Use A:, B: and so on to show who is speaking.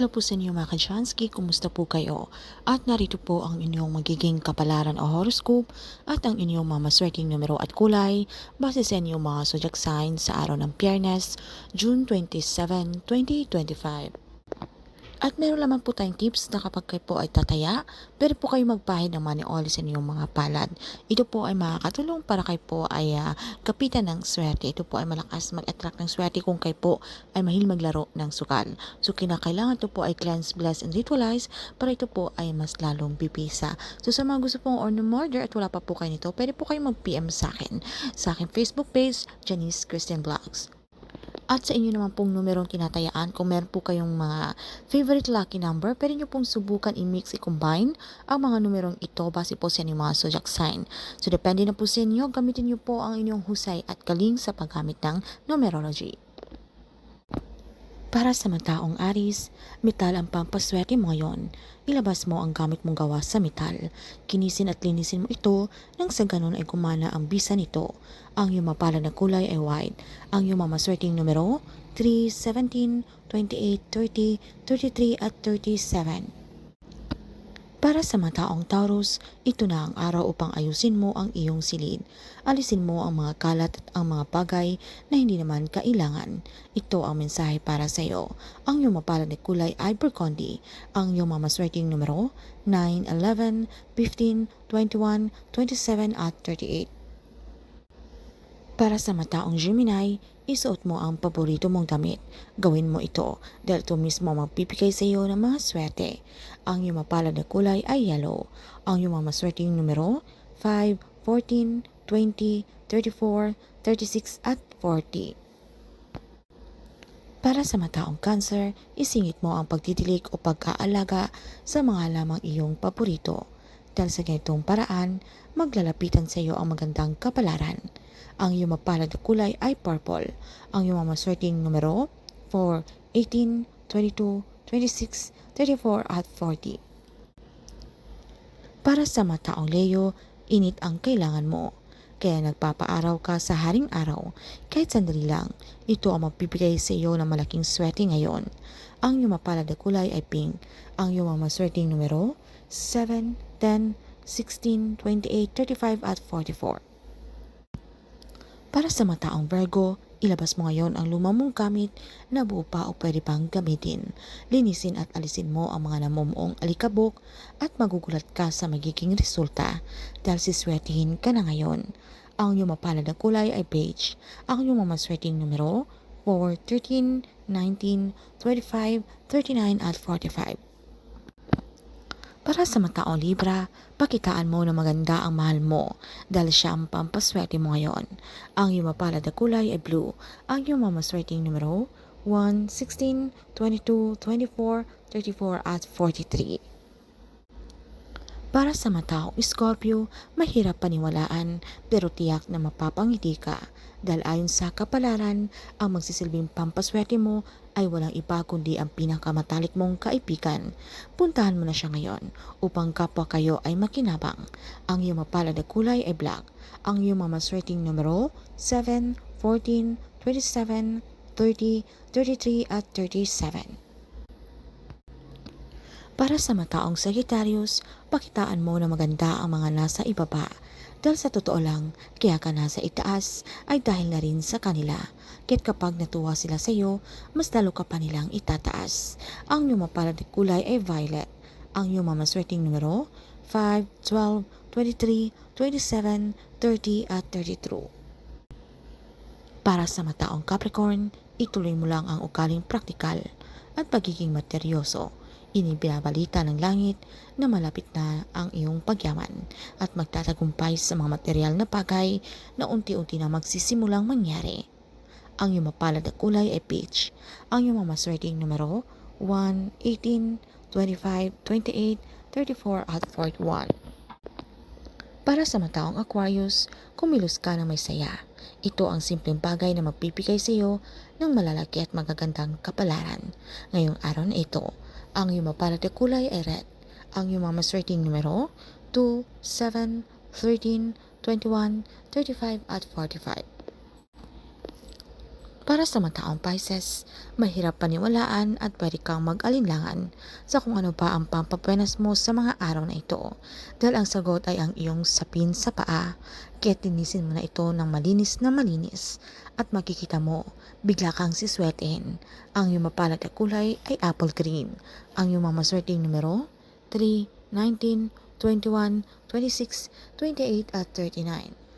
A: Hello po sa inyo mga Kajansky, kumusta po kayo? At narito po ang inyong magiging kapalaran o horoscope at ang inyong mga maswerteng numero at kulay base sa inyong mga zodiac signs sa araw ng Biyernes, June 27, 2025. At meron naman po tayong tips na kapag kayo po ay tataya, pero po kayo magpahid ng money oil sa inyong mga palad. Ito po ay makakatulong para kayo po ay ah, kapitan ng swerte. Ito po ay malakas mag-attract ng swerte kung kayo po ay mahil maglaro ng sukal. So kinakailangan ito po ay cleanse, bless, and ritualize para ito po ay mas lalong bibisa. So sa mga gusto pong order order at wala pa po kayo nito, pwede po kayo mag-PM sa akin. Sa akin Facebook page, Janice Christian Vlogs. At sa inyo naman pong numerong tinatayaan, kung meron po kayong mga favorite lucky number, pwede nyo pong subukan i-mix, i-combine ang mga numerong ito base po sa inyong mga zodiac sign. So depende na po sa inyo, gamitin nyo po ang inyong husay at galing sa paggamit ng numerology. Para sa mga taong Aris, metal ang pampaswerte mo ngayon. Ilabas mo ang gamit mong gawa sa metal. Kinisin at linisin mo ito nang sa ganun ay kumana ang bisa nito. Ang iyong mapalad na kulay ay white. Ang iyong mamaswerteng numero 3, 17, 28, 30, 33 at 37. Para sa mga taong Taurus, ito na ang araw upang ayusin mo ang iyong silid. Alisin mo ang mga kalat at ang mga bagay na hindi naman kailangan. Ito ang mensahe para sa iyo. Ang iyong mapalad na kulay ay burgundy. Ang iyong mamaswerteng numero 9, 11, 15, 21, 27 at 38. Para sa mataong Gemini, isuot mo ang paborito mong damit. Gawin mo ito dahil ito mismo ang magpipigay sa iyo ng mga swerte. Ang iyong mapalad na kulay ay yellow. Ang iyong mga maswerteng numero 5, 14, 20, 34, 36 at 40. Para sa mataong cancer, isingit mo ang pagtitilik o pag-aalaga sa mga lamang iyong paborito. Dahil sa ganitong paraan, maglalapitan sa iyo ang magandang kapalaran. Ang iyong mapalad kulay ay purple. Ang iyong mamaswerteng numero 4, 18, 22, 26, 34 at 40. Para sa mataong Leo, init ang kailangan mo. Kaya nagpapaaraw ka sa haring araw. Kahit sandali lang, ito ang magbibigay sa iyo ng malaking swerte ngayon. Ang iyong mapalad na kulay ay pink. Ang iyong mga maswerteng numero 7, 10, 16, 28, 35 at 44. Para sa mataong Virgo, ilabas mo ngayon ang lumang mong gamit na buo pa o pwede pang gamitin. Linisin at alisin mo ang mga namumuong alikabok at magugulat ka sa magiging resulta dahil siswertihin ka na ngayon. Ang iyong mapalad na kulay ay beige. Ang iyong mamaswerteng numero 4, 13, 19, 25, 39 at 45. Para sa mataong Libra, pakitaan mo na maganda ang mahal mo dahil siya ang pampaswerte mo ngayon. Ang iyong mapalad na kulay ay blue. Ang iyong mamaswerteng numero 1, 16, 22, 24, 34 at 43. Para sa mataong Scorpio, mahirap paniwalaan pero tiyak na mapapangiti ka dahil ayon sa kapalaran, ang magsisilbing pampaswerte mo ay walang iba kundi ang pinakamatalik mong kaibigan. Puntahan mo na siya ngayon upang kapwa kayo ay makinabang. Ang iyong mapalad na kulay ay black. Ang iyong mamaswerteng numero 7, 14, 27, 30, 33 at 37. Para sa mataong Sagittarius, pakitaan mo na maganda ang mga nasa ibaba. Dahil sa totoo lang, kaya ka nasa itaas ay dahil na rin sa kanila. Kaya't kapag natuwa sila sa iyo, mas lalo ka pa nilang itataas. Ang iyong mapalad kulay ay violet. Ang iyong mamaswerteng numero 5, 12, 23, 27, 30 at 32. Para sa mataong Capricorn, ituloy mo lang ang ugaling praktikal at pagiging materyoso. Inibinabalita ng langit na malapit na ang iyong pagyaman at magtatagumpay sa mga material na bagay na unti-unti na magsisimulang mangyari. Ang iyong mapalad na kulay ay peach. Ang iyong mamaswerteng numero 1, 18, 25, 28, 34 at 41. Para sa mataong Aquarius, kumilos ka na may saya. Ito ang simpleng bagay na magbibigay sa iyo ng malalaki at magagandang kapalaran. Ngayong araw na ito, ang iyong mapalad kulay ay red. Ang iyong mamaswerteng numero 2, 7, 13, 21, 35 at 45. Para sa mataong Pisces, mahirap paniwalaan at pwede kang mag-alinlangan sa kung ano pa ang pampapwenas mo sa mga araw na ito. Dahil ang sagot ay ang iyong sapin sa paa, kaya tinisin mo na ito ng malinis na malinis at makikita mo, bigla kang siswetin. Ang iyong mapalad na kulay ay apple green. Ang iyong mamaswerteng numero, 3, 19, 21, 26, 28 at 39.